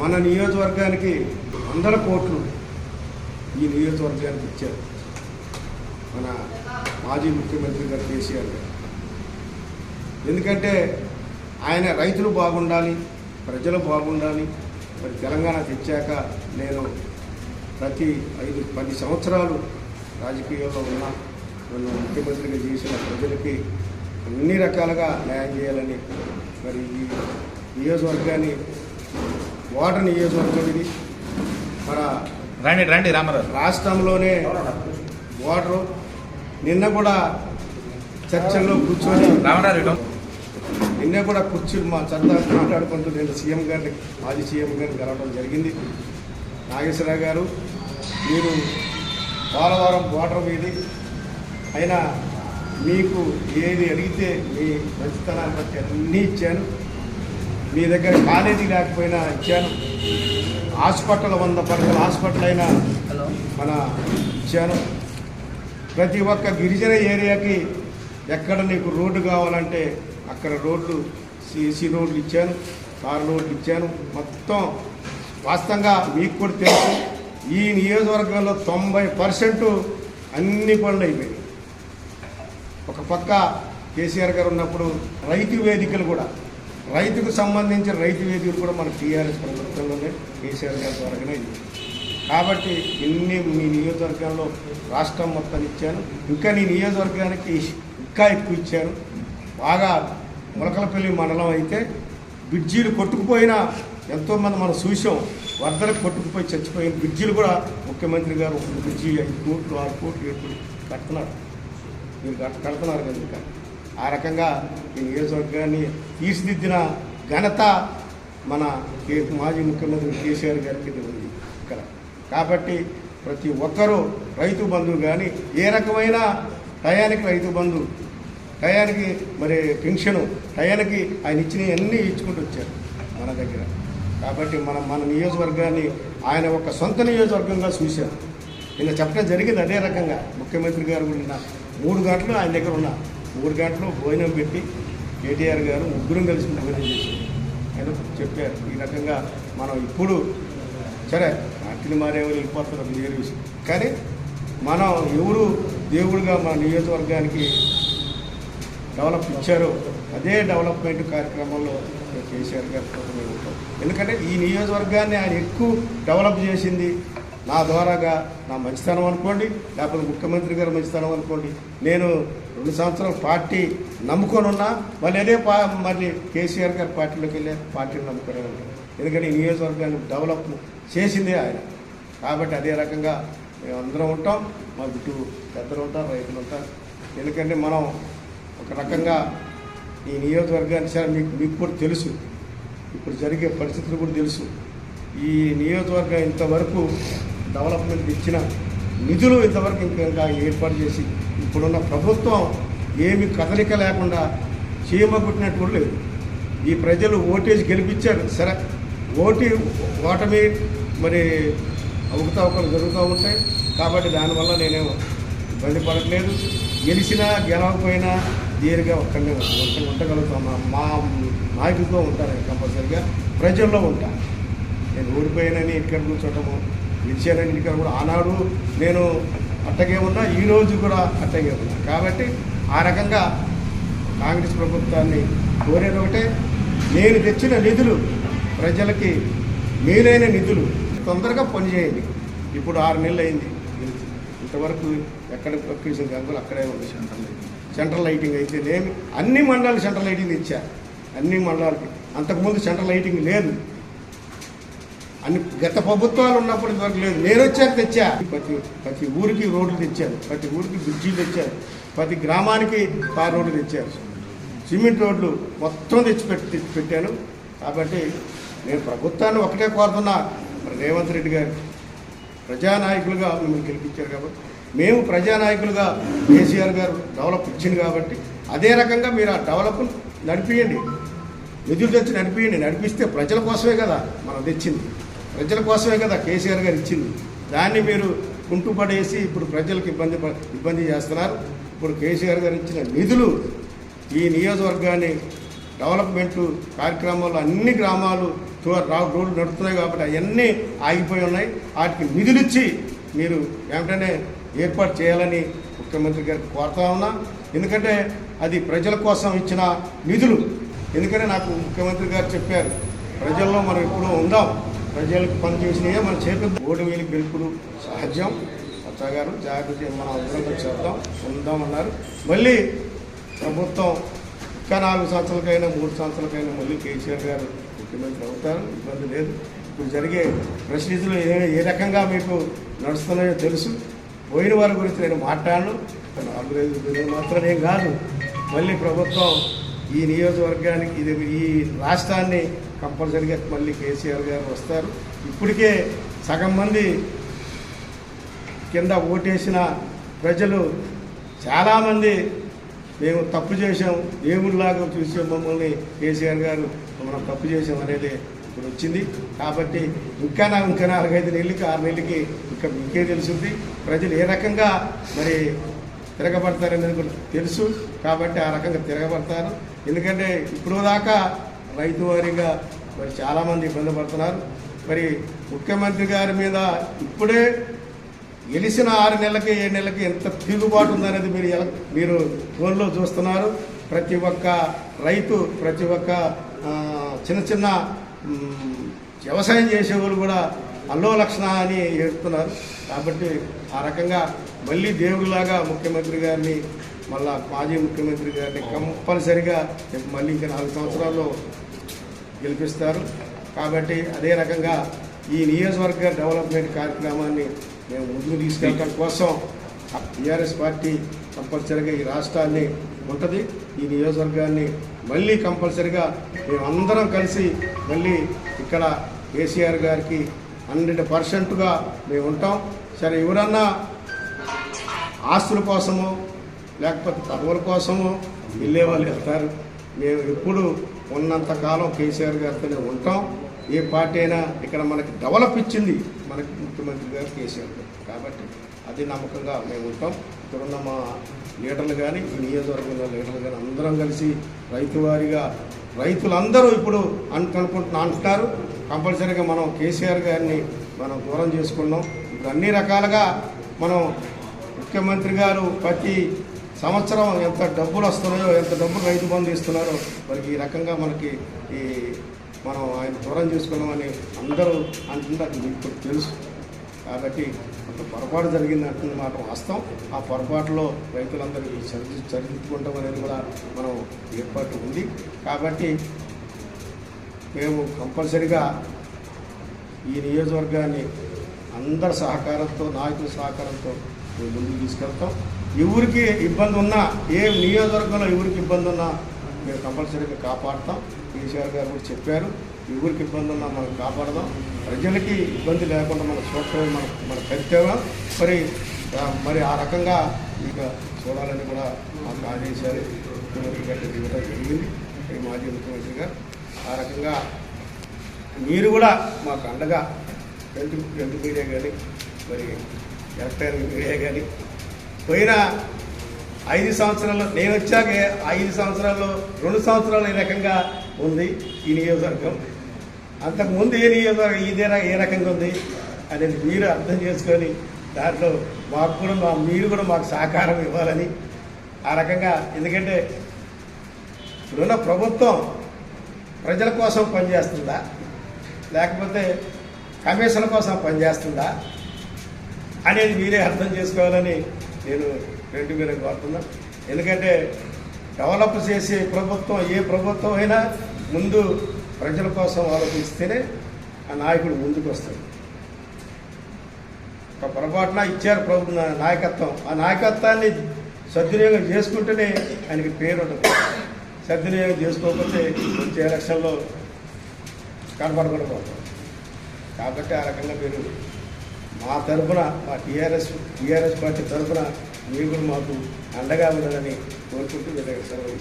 మన నియోజకవర్గానికి వందల కోట్లు ఈ నియోజకవర్గానికి ఇచ్చారు. మన మాజీ ముఖ్యమంత్రి గారు కేసీఆర్ గారు. ఎందుకంటే ఆయన రైతులు బాగుండాలి ప్రజలు బాగుండాలి. మరి తెలంగాణ తెచ్చాక నేను ప్రతి ఐదు పది సంవత్సరాలు రాజకీయాల్లో ఉన్న నన్ను ముఖ్యమంత్రిగా చేసిన ప్రజలకి అన్ని రకాలుగా న్యాయం చేయాలని మరి ఈ నియోజకవర్గాన్ని ఓటర్ నియోజకవర్గం ఇది. మన రండి రండి రామారావు. రాష్ట్రంలోనే ఓటరు నిన్న కూడా చర్చల్లో కూర్చొని రామారావు. నిన్న కూడా కూర్చుని మా చంద్ర మాట్లాడుకుంటూ నేను సీఎం గారిని మాజీ సీఎం గారిని కలవడం జరిగింది. నాగేశ్వరరావు గారు మీరు పోలవరం ఓటర్ మీది. అయినా మీకు ఏది అడిగితే మీ మంచితనాన్ని బట్టి అన్నీ ఇచ్చాను. మీ దగ్గర కాలేజీ లేకపోయినా ఇచ్చాను. హాస్పిటల్ వంద పడకల హాస్పిటల్ అయినా మన ఇచ్చాను. ప్రతి ఒక్క గిరిజన ఏరియాకి ఎక్కడ నీకు రోడ్డు కావాలంటే అక్కడ రోడ్లు సీసీ రోడ్లు ఇచ్చాను తార్ రోడ్లు ఇచ్చాను. మొత్తం వాస్తవంగా మీకు కూడా తెలుసు. ఈ నియోజకవర్గంలో తొంభై పర్సెంట్ అన్ని పనులు అయిపోయాయి ఒక పక్క కేసీఆర్ గారు ఉన్నప్పుడు రైతు వేదికలు కూడా రైతుకు సంబంధించిన రైతు వేదికలు కూడా మన టీఆర్ఎస్ ప్రభుత్వంలోనే కేసీఆర్ గారి ద్వారానే ఇది. కాబట్టి ఇన్ని మీ నియోజకవర్గంలో రాష్ట్రం మొత్తం ఇచ్చాను. ఇంకా నీ నియోజకవర్గానికి ఇంకా ఎక్కువ ఇచ్చాను. బాగా ములకలపల్లి మండలం అయితే బిడ్జీలు కొట్టుకుపోయినా ఎంతోమంది మనం చూసాం. వరదలకు కొట్టుకుపోయి చచ్చిపోయిన బిడ్జీలు కూడా ముఖ్యమంత్రి గారు ఒక బ్రిడ్జి ఐదు కోట్లు ఆరు కోట్లు ఏడు కోట్లు కడుతున్నారు. మీరు కడుతున్నారు కనుక ఆ రకంగా ఈ నియోజకవర్గాన్ని తీర్చిదిద్దిన ఘనత మన కే మాజీ ముఖ్యమంత్రి కేసీఆర్ గారికి ఉంది. ఇక్కడ. కాబట్టి ప్రతి ఒక్కరూ రైతు బంధువు కానీ ఏ రకమైన టయానికి రైతు బంధు టయానికి మరి పెన్షను టయానికి ఆయన ఇచ్చినవి అన్నీ ఇచ్చుకుంటూ వచ్చారు మన దగ్గర. కాబట్టి మనం మన నియోజకవర్గాన్ని ఆయన ఒక సొంత నియోజకవర్గంగా చూశారు. నిన్న చెప్పడం జరిగింది అదే రకంగా. ముఖ్యమంత్రి గారు కూడా మూడు గంటలు ఆయన దగ్గర ఉన్నారు. మూడు గంటలు భోజనం పెట్టి కేటీఆర్ గారు ముగ్గురం కలిసి భోజనం చేశారు. ఆయన చెప్పారు ఈ రకంగా మనం ఇప్పుడు సరే పార్టీని మారేవాళ్ళు వెళ్ళిపోతున్నారు అది వేరే విషయం. కానీ మనం ఎవరు దేవుడిగా మన నియోజకవర్గానికి డెవలప్ ఇచ్చారో అదే డెవలప్మెంట్ కార్యక్రమంలో కేసీఆర్ గారితో మేము ఉంటాం. ఎందుకంటే ఈ నియోజకవర్గాన్ని ఆయన ఎక్కువ డెవలప్ చేసింది నా ద్వారాగా నా మంచితనం అనుకోండి లేకపోతే ముఖ్యమంత్రి గారు మంచితనం అనుకోండి. నేను రెండు సంవత్సరాలు పార్టీ నమ్ముకొని ఉన్నా మళ్ళీ అదే పా మళ్ళీ కేసీఆర్ గారి పార్టీలోకి వెళ్ళే పార్టీని నమ్ముకొని ఉంటాను ఎందుకంటే ఈ నియోజకవర్గాన్ని డెవలప్ చేసిందే ఆయన. కాబట్టి అదే రకంగా మేము అందరం ఉంటాం మా చుట్టూ పెద్దలు ఉంటారు రైతులు ఉంటారు. ఎందుకంటే మనం ఒక రకంగా ఈ నియోజకవర్గాన్ని సరే మీకు మీకు కూడా తెలుసు. ఇప్పుడు జరిగే పరిస్థితులు కూడా తెలుసు. ఈ నియోజకవర్గం ఇంతవరకు డెవలప్మెంట్ ఇచ్చిన నిధులు ఇంతవరకు ఇంకా ఏర్పాటు చేసి ఇప్పుడున్న ప్రభుత్వం ఏమి కదలిక లేకుండా చీమగుట్టినట్టు లేదు. ఈ ప్రజలు ఓటేజ్ గెలిపించారు. సరే ఓటి ఓటమి మరి అవకతవకలు జరుగుతూ ఉంటాయి. కాబట్టి దానివల్ల నేనేమో ఇబ్బంది పడట్లేదు. గెలిచినా గెలవకపోయినా దీనిగా ఒక్కడే ఉంట ఉండగలుగుతాం మా- మా నాయకుడితో ఉంటాను కంపల్సరిగా. ప్రజల్లో ఉంటాను నేను ఓడిపోయానని ఇక్కడ కూర్చోటము? గెలిచానని ఇక్కడ కూడా ఆనాడు నేను అట్టగే ఉన్నా ఈ రోజు కూడా అట్టగే ఉన్నా. కాబట్టి ఆ రకంగా కాంగ్రెస్ ప్రభుత్వాన్ని కోరేది ఒకటే నేను తెచ్చిన నిధులు ప్రజలకి మేలైన నిధులు తొందరగా పనిచేయండి. ఇప్పుడు ఆరు నెలలు అయింది. ఇంతవరకు ఎక్కడ ప్రొక్యూషన్ గంగులు అక్కడే ఉంది సెంట్రల్ లైటింగ్. అయితే ఏమి అన్ని మండలాలు సెంట్రల్ లైటింగ్ ఇచ్చారు అన్ని మండలాలకి. అంతకుముందు సెంట్రల్ లైటింగ్ లేదు. అన్ని గత ప్రభుత్వాలు ఉన్నప్పుడు ఇంతవరకు లేదు. నేను వచ్చాక తెచ్చా. ప్రతి ప్రతి ఊరికి రోడ్లు తెచ్చాను ప్రతి ఊరికి బ్రిడ్జీలు తెచ్చారు. ప్రతి గ్రామానికి తార్ రోడ్లు తెచ్చారు. సిమెంట్ రోడ్లు మొత్తం తెచ్చి పెట్టి తెచ్చి పెట్టాను. కాబట్టి నేను ప్రభుత్వాన్ని ఒకటే కోరుతున్నా. రేవంత్ రెడ్డి గారు ప్రజానాయకులుగా మిమ్మల్ని గెలిపించారు కాబట్టి. మేము ప్రజానాయకులుగా కేసీఆర్ గారు డెవలప్ ఇచ్చింది కాబట్టి అదే రకంగా మీరు ఆ డెవలప్ నడిపియండి. నిధులు తెచ్చి నడిపియండి. నడిపిస్తే ప్రజల కోసమే కదా మనం తెచ్చింది. ప్రజల కోసమే కదా కేసీఆర్ గారు ఇచ్చింది. దాన్ని మీరు కుంటుపడేసి ఇప్పుడు ప్రజలకు ఇబ్బంది ఇబ్బంది చేస్తున్నారు. ఇప్పుడు కేసీఆర్ గారు ఇచ్చిన నిధులు ఈ నియోజకవర్గాన్ని డెవలప్మెంట్ కార్యక్రమాలు అన్ని గ్రామాలు తో- రోడ్లు నడుస్తున్నాయి కాబట్టి అవన్నీ ఆగిపోయి ఉన్నాయి. వాటికి నిధులు ఇచ్చి మీరు వెంటనే ఏర్పాటు చేయాలని ముఖ్యమంత్రి గారికి కోరుతా ఉన్నా. ఎందుకంటే అది ప్రజల కోసం ఇచ్చిన నిధులు. ఎందుకంటే నాకు ముఖ్యమంత్రి గారు చెప్పారు ప్రజల్లో మనం ఎప్పుడూ ఉందాం ప్రజలకు పనిచేసినవే మనం చేపిద్దాం ఓటు వేలు గెలుపులు సహజం అచ్చా గారు జాగ్రత్త మనం అందరం చేద్దాం. ఉందామన్నారు. మళ్ళీ ప్రభుత్వం ఇంకా నాలుగు సంవత్సరాలకైనా మూడు సంవత్సరాలకైనా మళ్ళీ కేసీఆర్ గారు ముఖ్యమంత్రి అవుతారు ఇబ్బంది లేదు. ఇప్పుడు జరిగే ప్రశ్నితులు ఏ ఏ రకంగా మీకు నడుస్తున్నాయో తెలుసు. పోయిన వారి గురించి నేను మాట్లాడను. నాలుగు ఐదు రోజులు మాత్రం ఏం కాదు. మళ్ళీ ప్రభుత్వం ఈ నియోజకవర్గానికి ఇది ఈ రాష్ట్రాన్ని కంపల్సరిగా మళ్ళీ కేసీఆర్ గారు వస్తారు. ఇప్పటికే సగం మంది కింద ఓటేసిన ప్రజలు చాలామంది మేము తప్పు చేసాం దేవుడిలాగా చూసే మమ్మల్ని కేసీఆర్ గారు మనం తప్పు చేసాం అనేది ఇప్పుడు వచ్చింది. కాబట్టి ఇంకా నా ఇంకా నాలుగైదు నెలలకి ఆరు నెలలకి ఇంకా మీకే తెలుసుంది. ప్రజలు ఏ రకంగా మరి తిరగబడతారనేది కూడా తెలుసు. కాబట్టి ఆ రకంగా తిరగబడతారు. ఎందుకంటే ఇప్పుడు దాకా రైతు వారిగా మరి చాలామంది ఇబ్బంది పడుతున్నారు. మరి ముఖ్యమంత్రి గారి మీద ఇప్పుడే గెలిచిన ఆరు నెలలకి ఏడు నెలలకి ఎంత తిరుగుబాటు ఉందనేది మీరు మీరు ఫోన్లో చూస్తున్నారు. ప్రతి ఒక్క రైతు ప్రతి ఒక్క చిన్న చిన్న వ్యవసాయం వ్యవసాయం చేసేవాళ్ళు కూడా అల్లో లక్షణ అని ఏడుతున్నారు కాబట్టి ఆ రకంగా మళ్ళీ దేవుడిలాగా ముఖ్యమంత్రి గారిని మళ్ళా మాజీ ముఖ్యమంత్రి గారిని కంపల్సరిగా మళ్ళీ ఇంకా నాలుగు సంవత్సరాల్లో గెలిపిస్తారు. కాబట్టి అదే రకంగా ఈ నియోజకవర్గ డెవలప్మెంట్ కార్యక్రమాన్ని మేము ముందుకు తీసుకెళ్ళడం కోసం టీఆర్ఎస్ పార్టీ కంపల్సరిగా ఈ రాష్ట్రాన్ని ఉంటుంది. ఈ నియోజకవర్గాన్ని మళ్ళీ కంపల్సరిగా మేము అందరం కలిసి మళ్ళీ ఇక్కడ కేసీఆర్ గారికి హండ్రెడ్ పర్సెంట్గా మేము ఉంటాం. సరే ఎవరన్నా ఆస్తుల కోసము లేకపోతే పదవుల కోసము వెళ్ళే వాళ్ళు వెళ్తారు. మేము ఎప్పుడు ఉన్నంతకాలం కేసీఆర్ గారితోనే ఉంటాం. ఏ పార్టీ అయినా ఇక్కడ మనకి డెవలప్ ఇచ్చింది మనకి ముఖ్యమంత్రి గారు కేసీఆర్ గారు. కాబట్టి అది నమ్మకంగా మేము ఉంటాం. ఇక్కడున్న మా లీడర్లు కానీ ఈ నియోజకవర్గంలో లీడర్లు కానీ అందరం కలిసి రైతు వారిగా రైతులందరూ ఇప్పుడు అనుకుంటున్నా అంటున్నారు. కంపల్సరీగా మనం కేసీఆర్ గారిని మనం దూరం చేసుకున్నాం. ఇప్పుడు అన్ని రకాలుగా మనం ముఖ్యమంత్రి గారు ప్రతి సంవత్సరం ఎంత డబ్బులు వస్తున్నాయో ఎంత డబ్బులు రైతు బంధు ఇస్తున్నారో మరి ఈ రకంగా మనకి ఈ మనం ఆయన దూరం చేసుకున్నామని అందరూ అంటున్నారు మీకు తెలుసు. కాబట్టి కొంత పొరపాటు జరిగింది అంటున్న మాట వాస్తవం. ఆ పొరపాటులో రైతులందరికీ సరిది సరిదిద్దుకుంటాం అనేది కూడా మనం ఏర్పాటు ఉంది. కాబట్టి మేము కంపల్సరిగా ఈ నియోజకవర్గాన్ని అందరి సహకారంతో నాయకుల సహకారంతో మేము ముందుకు తీసుకెళ్తాం. ఎవరికి ఇబ్బంది ఉన్నా ఏ నియోజకవర్గంలో ఎవరికి ఇబ్బంది ఉన్నా మేము కంపల్సరీగా కాపాడుతాం. కేసీఆర్ గారు కూడా చెప్పారు ఎవరికి ఇబ్బంది ఉన్నా మనం కాపాడదాం. ప్రజలకి ఇబ్బంది లేకుండా మనం చూడటమే మనం మన కర్తవ్యం. మరి మరి ఆ రకంగా ఇక చూడాలని కూడా మాకు ఆదేశాలు ముఖ్యమంత్రి గారికి ఇవ్వడం జరిగింది. ఈ మాజీ ముఖ్యమంత్రి గారు ఆ రకంగా మీరు కూడా మాకు అండగా ప్రింట్ ప్రింట్ మీడియా కానీ మరి ఎలక్ట్రానిక్ మీడియా కానీ పోయిన ఐదు సంవత్సరాల్లో నేను వచ్చాక ఐదు సంవత్సరాల్లో రెండు సంవత్సరాలు ఈ రకంగా ఉంది ఈ నియోజకవర్గం. అంతకుముందు ఏ నియోజకవర్గం ఇదే ఏ రకంగా ఉంది అనేది మీరు అర్థం చేసుకొని దాంట్లో మాకు కూడా మా మీరు కూడా మాకు సహకారం ఇవ్వాలని ఆ రకంగా ఎందుకంటే ఇప్పుడున్న ప్రభుత్వం ప్రజల కోసం పనిచేస్తుందా? లేకపోతే కమిషన్ల కోసం పనిచేస్తుందా? అనేది మీరే అర్థం చేసుకోవాలని నేను రెండు మీద కోరుతున్నా ఎందుకంటే డెవలప్ చేసే ప్రభుత్వం ఏ ప్రభుత్వం అయినా ముందు ప్రజల కోసం ఆలోచిస్తేనే ఆ నాయకుడు ముందుకు వస్తాడు. ఒక పొరపాటున ఇచ్చారు ప్రభు నాయకత్వం. ఆ నాయకత్వాన్ని సద్వినియోగం చేసుకుంటేనే ఆయనకి పేరు ఉంటుంది. సద్వినియోగం చేసుకోకపోతే వచ్చే ఎలక్షన్లో కనపడకుండా పోతాం. కాబట్టి ఆ రకంగా మీరు మా తరఫున మా టీఆర్ఎస్ టీఆర్ఎస్ పార్టీ తరఫున మీరు కూడా మాకు అండగా ఉండాలని కోరుకుంటూ మీ సెలవు